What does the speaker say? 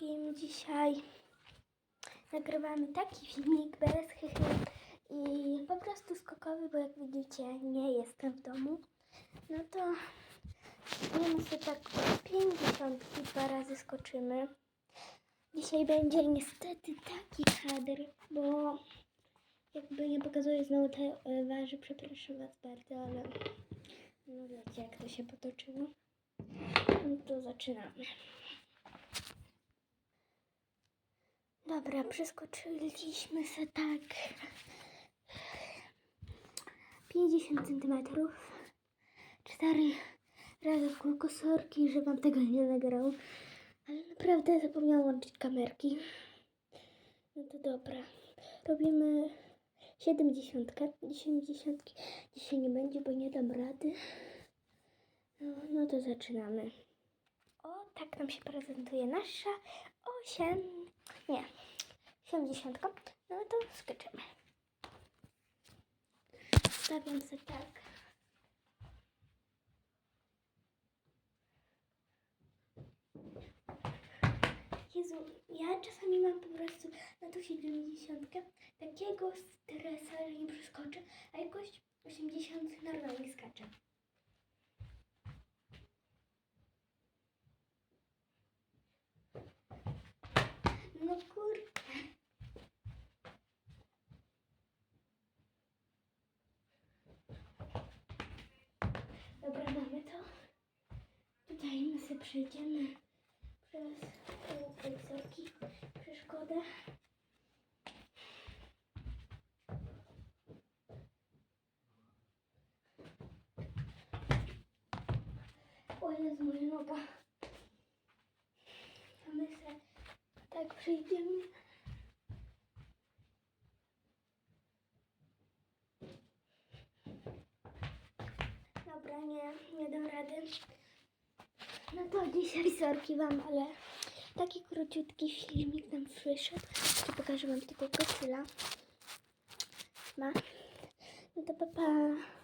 wszystkim. Dzisiaj nagrywamy taki filmik bez hychy i po prostu skokowy, bo jak widzicie nie jestem w domu. No to wiemy sobie tak po 50 dwa razy skoczymy. Dzisiaj będzie niestety taki kadr, bo jakby nie pokazuję znowu te waży, przepraszam was bardzo, ale no wiecie jak to się potoczyło. No to zaczynamy. Dobra, przeskoczyliśmy se tak 50 centymetrów. Cztery razy w kółko sorki, że wam tego nie nagrał. Ale naprawdę zapomniałam łączyć kamerki. No to dobra. Robimy 70. 70 dzisiaj nie będzie, bo nie dam rady. No, no to zaczynamy. O, tak nam się prezentuje nasza 8, nie, 70. No to skoczymy. Stawiam sobie tak. Jezu, ja czasami mam po prostu na tą 70 takiego stresa, że nie przeskoczę, a jakoś 80 normalnie skaczę. No kurde. Dobra, mamy to. Tutaj my sobie przejdziemy przez te wysoki przeszkodę. O Jezu, moja noga. A my se tak przejdziemy. Dobra, nie, nie dam rady. No to dzisiaj sorki wam, ale taki króciutki filmik nam wyszedł. Tu pokażę wam tylko kocyla. Ma. No to papa. Pa.